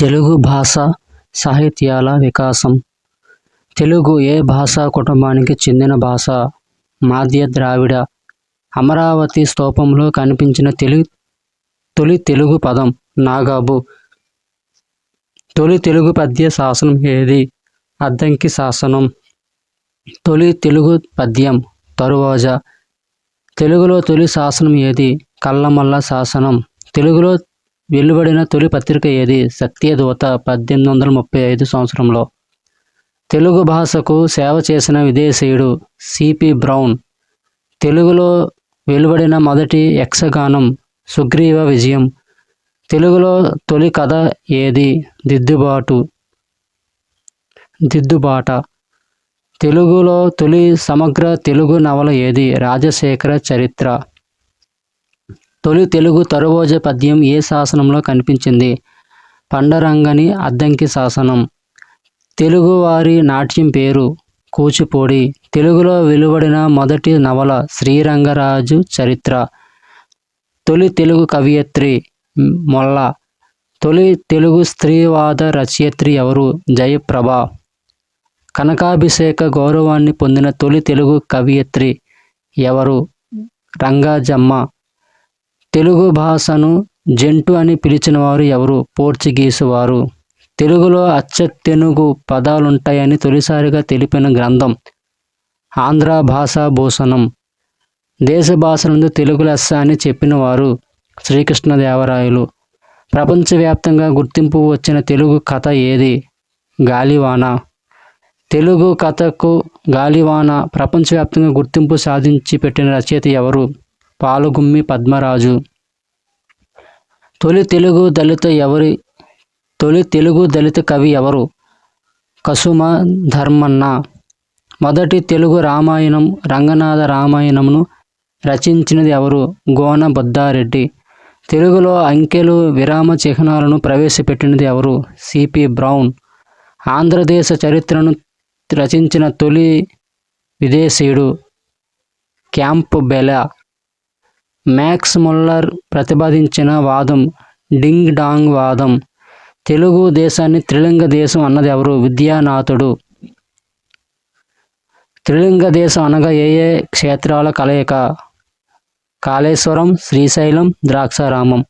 తెలుగు భాష సాహిత్యాల వికాసం. తెలుగు ఏ భాషా కుటుంబానికి చెందిన భాష? మాధ్య ద్రావిడ. అమరావతి స్తూపంలో కనిపించిన తెలు తొలి తెలుగు పదం నాగాబు. తొలి తెలుగు పద్య శాసనం ఏది? అద్దంకి శాసనం. తొలి తెలుగు పద్యం తరువాజ. తెలుగులో తొలి శాసనం ఏది? కల్లమల్ల శాసనం. తెలుగులో వెలువడిన తొలి పత్రిక ఏది? సత్యదూత పద్దెనిమిది వందల ముప్పై ఐదు సంవత్సరంలో. తెలుగు భాషకు సేవ చేసిన విదేశీయుడు సిపి బ్రౌన్. తెలుగులో వెలువడిన మొదటి యక్షగానం సుగ్రీవ విజయం. తెలుగులో తొలి కథ ఏది? దిద్దుబాటు. దిద్దుబాట. తెలుగులో తొలి సమగ్ర తెలుగు నవల ఏది? రాజశేఖర చరిత్ర. తొలి తెలుగు తరువోజ పద్యం ఏ శాసనంలో కనిపించింది? పండరంగని అద్దంకి శాసనం. తెలుగువారి నాట్యం పేరు కూచిపూడి. తెలుగులో వెలువడిన మొదటి నవల శ్రీరంగరాజు చరిత్ర. తొలి తెలుగు కవియత్రి మొల్ల. తొలి తెలుగు స్త్రీవాద రచయిత్రి ఎవరు? జయప్రభ. కనకాభిషేక గౌరవాన్ని పొందిన తొలి తెలుగు కవియత్రి ఎవరు? రంగాజమ్మ. తెలుగు భాషను జంటు అని పిలిచిన వారు ఎవరు? పోర్చుగీసు వారు తెలుగులో అచ్చతెనుగు పదాలుంటాయని తొలిసారిగా తెలిపిన గ్రంథం ఆంధ్ర భాషా భూషణం దేశ భాషలందు తెలుగు లెస్స అని చెప్పిన వారు శ్రీకృష్ణదేవరాయలు. ప్రపంచవ్యాప్తంగా గుర్తింపు వచ్చిన తెలుగు కథ ఏది? గాలివాన. తెలుగు కథకు గాలివాన ప్రపంచవ్యాప్తంగా గుర్తింపు సాధించి పెట్టిన రచయిత ఎవరు? పాలుగుమ్మి పద్మరాజు. తొలి తెలుగు దళిత ఎవరి? తొలి తెలుగు దళిత కవి ఎవరు? కసుమ ధర్మన్న. మొదటి తెలుగు రామాయణం రంగనాథ రామాయణమును రచించినది ఎవరు? గోన బుద్ధారెడ్డి తెలుగులో అంకెలు విరామ చిహ్నాలను ప్రవేశపెట్టినది ఎవరు? C P Brown. ఆంధ్రదేశ చరిత్రను రచించిన తొలి విదేశీయుడు క్యాంప్ బెలా. మ్యాక్స్ ముల్లర్ ప్రతిపాదించిన వాదం డింగ్ డాంగ్ వాదం. తెలుగు దేశాన్ని త్రిలింగ దేశం అన్నది ఎవరు? విద్యానాథుడు. త్రిలింగ దేశం అనగా ఏ ఏ క్షేత్రాల కలయిక? కాళేశ్వరం శ్రీశైలం ద్రాక్షారామం.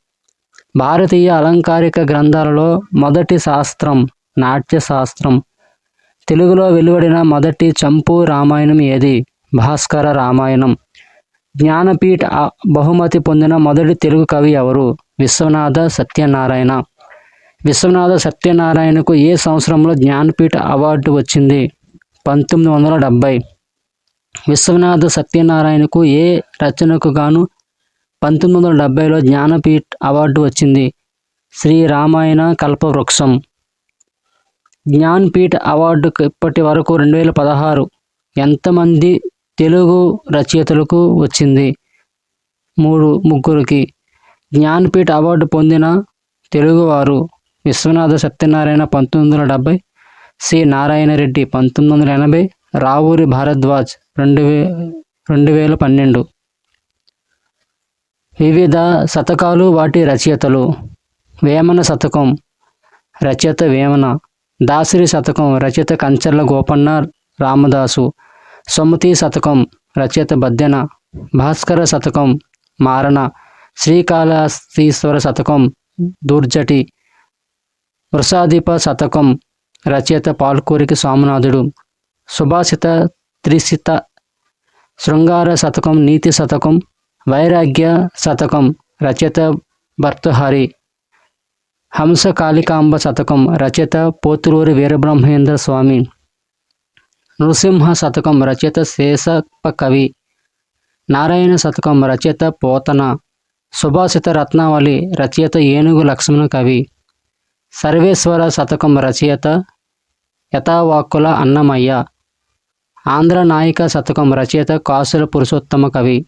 భారతీయ అలంకారిక గ్రంథాలలో మొదటి శాస్త్రం నాట్య శాస్త్రం తెలుగులో వెలువడిన మొదటి చంపు రామాయణం ఏది? భాస్కర రామాయణం. జ్ఞానపీఠ బహుమతి పొందిన మొదటి తెలుగు కవి ఎవరు? విశ్వనాథ సత్యనారాయణ. విశ్వనాథ సత్యనారాయణకు ఏ సంవత్సరంలో జ్ఞానపీఠ అవార్డు వచ్చింది? పంతొమ్మిది వందల డెబ్భై. విశ్వనాథ సత్యనారాయణకు ఏ రచనకు గాను పంతొమ్మిది వందల డెబ్భైలో జ్ఞానపీఠ అవార్డు వచ్చింది? శ్రీ రామాయణ కల్పవృక్షం. జ్ఞాన్పీఠ్ అవార్డుకు ఇప్పటి వరకు రెండు వేల పదహారు ఎంతమంది తెలుగు రచయితలకు వచ్చింది. మూడు ముగ్గురికి జ్ఞానపీఠ అవార్డు పొందిన తెలుగువారు విశ్వనాథ సత్యనారాయణ పంతొమ్మిది వందల డెబ్బై సి. నారాయణ రెడ్డి పంతొమ్మిది వందల ఎనభై రావూరి భారద్వాజ్ రెండు వే రెండు వేల పన్నెండు. వివిధ శతకాలు వాటి రచయితలు. వేమన శతకం రచయిత వేమన దాసరి శతకం రచయిత కంచర్ల గోపన్న రామదాసు సొమ్మతి శతకం రచయిత బద్దెన భాస్కర శతకం మారణ శ్రీకాళహస్తీశ్వర శతకం దూర్జటి వృషాధిప శతకం రచయిత పాల్కూరికి సోమనాథుడు సుభాషిత త్రిసిత శృంగార శతకం నీతి శతకం వైరాగ్య శతకం రచయిత భర్తహరి హంస కాళికాంబ శతకం రచయిత పోతులూరి వీరబ్రహ్మేంద్ర స్వామి. నృసింహ శతకం రచయిత శేషప్ప కవి నారాయణ శతకం రచయిత పోతన సుభాషిత రత్నావళి రచయిత ఏనుగు లక్ష్మణ కవి సర్వేశ్వర శతకం రచయిత యథావాక్కుల అన్నమయ్య ఆంధ్ర నాయిక శతకం రచయిత కాసుల పురుషోత్తమ కవి.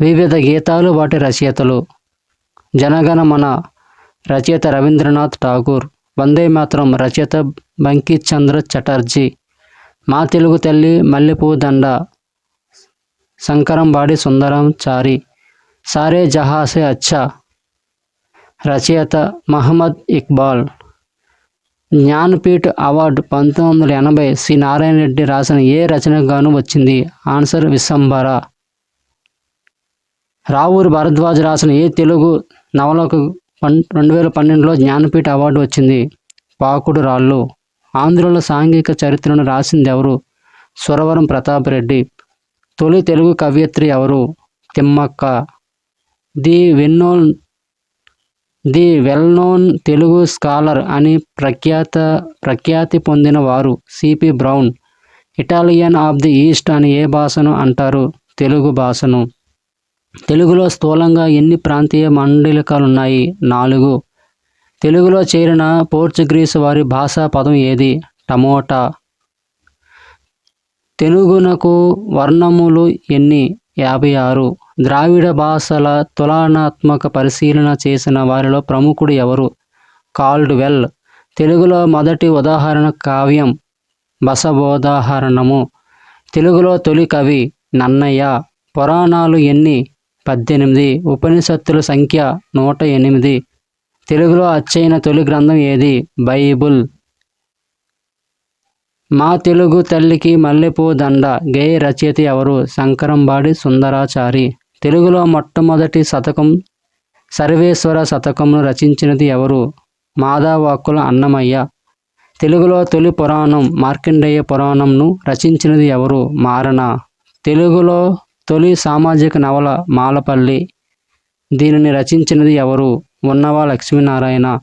వివిధ గీతాలు వాటి రచయితలు జనగణమన రచయిత రవీంద్రనాథ్ ఠాగూర్ వందే మాత్రం రచయిత బంకిచంద్ర చటర్జీ. మా తెలుగు తల్లి మల్లెపూ దండ. శంకరంబాడి సుందరం చారి. సారే జహాసే అచ్చా. రచయిత మహమ్మద్ ఇక్బాల్. జ్ఞానపీఠ్ అవార్డు పంతొమ్మిది వందల ఎనభై శ్రీ నారాయణ రెడ్డి రాసిన ఏ రచనకు గాను వచ్చింది? ఆన్సర్ విశ్వంబర రావూరు భరద్వాజ్ రాసిన ఏ తెలుగు నవలకు పన్ రెండు వేల పన్నెండులో జ్ఞానపీఠ అవార్డు వచ్చింది. పాకుడు రాళ్ళు. ఆంధ్రుల సాంఘిక చరిత్రను రాసింది ఎవరు? సురవరం ప్రతాప్ రెడ్డి. తొలి తెలుగు కవయిత్రి ఎవరు? Timmakka. The well known the well known Telugu scholar అని ప్రఖ్యాత ప్రఖ్యాతి పొందిన వారు C P Brown. Italian of the East అని ఏ భాషను అంటారు? తెలుగు భాషను. తెలుగులో స్థూలంగా ఎన్ని ప్రాంతీయ మాండలికాలు ఉన్నాయి నాలుగు. తెలుగులో చేరిన పోర్చుగీస్ వారి భాషా పదం ఏది? టమోటా. తెలుగునకు వర్ణములు ఎన్ని? యాభై ఆరు. ద్రావిడ భాషల తులనాత్మక పరిశీలన చేసిన వారిలో ప్రముఖుడు ఎవరు? కాల్డ్ వెల్ తెలుగులో మొదటి ఉదాహరణ కావ్యం బసబోదాహరణము తెలుగులో తొలి కవి నన్నయ్య. పురాణాలు ఎన్ని? పద్దెనిమిది. ఉపనిషత్తుల సంఖ్య నూట ఎనిమిది. తెలుగులో అచ్చైన తొలి గ్రంథం ఏది? బైబుల్. మా తెలుగు తల్లికి మల్లెపూ దండ గేయ రచయిత ఎవరు? శంకరంబాడి సుందరాచారి. తెలుగులో మొట్టమొదటి శతకం సర్వేశ్వర శతకంను రచించినది ఎవరు? మాదావాకుల అన్నమయ్య. తెలుగులో తొలి పురాణం మార్కండేయ పురాణంను రచించినది ఎవరు? మారణ. తెలుగులో తొలి సామాజిక నవల మాలపల్లి. దీనిని రచించినది ఎవరు? ఉన్నవా లక్ష్మీనారాయణ.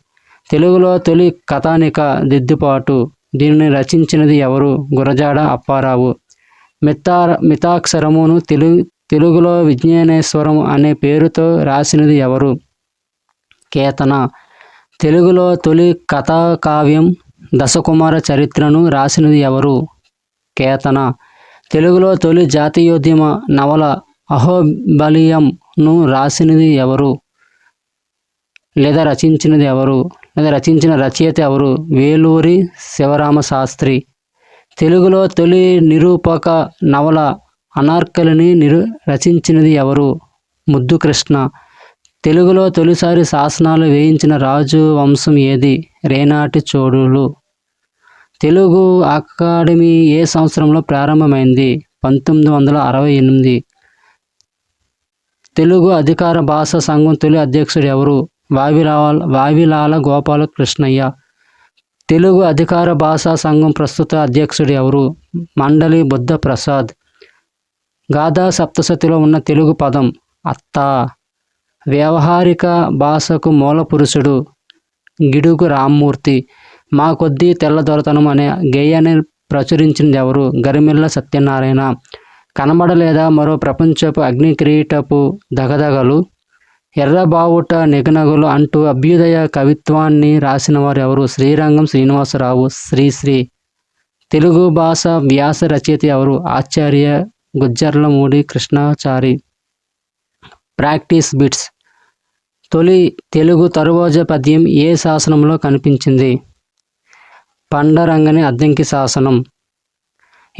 తెలుగులో తొలి కథానిక దిద్దుపాటు దీనిని రచించినది ఎవరు? గురజాడ అప్పారావు. మిత్తార మితాక్షరమును తెలుగు తెలుగులో విజ్ఞానేశ్వరం అనే పేరుతో రాసినది ఎవరు? కేతన. తెలుగులో తొలి కథా కావ్యం దశకుమార చరిత్రను రాసినది ఎవరు? కేతన. తెలుగులో తొలి జాతీయోద్యమ నవల అహోబలియంను రాసినది ఎవరు? లేదా రచించినది ఎవరు? లేదా రచించిన రచయిత ఎవరు? వేలూరి శివరామ శాస్త్రి తెలుగులో తొలి నిరూపక నవల అనార్కలిని నిరు రచించినది ఎవరు? ముద్దుకృష్ణ. తెలుగులో తొలిసారి శాసనాలు వేయించిన రాజు వంశం ఏది? రేనాటి చోడులు తెలుగు అకాడమీ ఏ సంవత్సరంలో ప్రారంభమైంది? పంతొమ్మిది వందల అరవై ఎనిమిది. తెలుగు అధికార భాషా సంఘం తొలి అధ్యక్షుడు ఎవరు? వావిలాల వావిలాల గోపాల కృష్ణయ్య తెలుగు అధికార భాషా సంఘం ప్రస్తుత అధ్యక్షుడు ఎవరు? మండలి బుద్ధ ప్రసాద్ గాథా సప్తసతిలో ఉన్న తెలుగు పదం అత్త. వ్యవహారిక భాషకు మూల పురుషుడు గిడుగు రామ్మూర్తి. మా కొద్దీ తెల్లదొరతనం అనే గేయాన్ని ప్రచురించింది ఎవరు? గరిమిల్ల సత్యనారాయణ. కనబడలేదా మరో ప్రపంచపు అగ్ని కిరీటపు దగదగలు? ఎర్రబావుట నిగనగులు అంటూ అభ్యుదయ కవిత్వాన్ని రాసిన వారు ఎవరు? శ్రీరంగం శ్రీనివాసరావు శ్రీశ్రీ తెలుగు భాష వ్యాస రచయిత ఎవరు? ఆచార్య గుజ్జర్లమూడి కృష్ణాచారి. Practice bits. తొలి తెలుగు తరువాజ పద్యం ఏ శాసనంలో కనిపించింది? పండరంగని అద్దంకి శాసనం.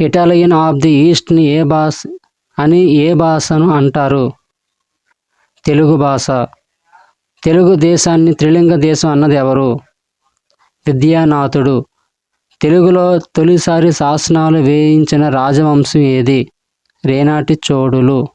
ఇటాలియన్ ఆఫ్ ది ఈస్ట్ని ఏ భాష అని ఏ భాషను అంటారు? తెలుగు భాష. తెలుగు దేశాన్ని త్రిలింగ దేశం అన్నది ఎవరు? విద్యానాథుడు. తెలుగులో తొలిసారి శాసనాలు వేయించిన రాజవంశం ఏది? రేనాటి చోడులు.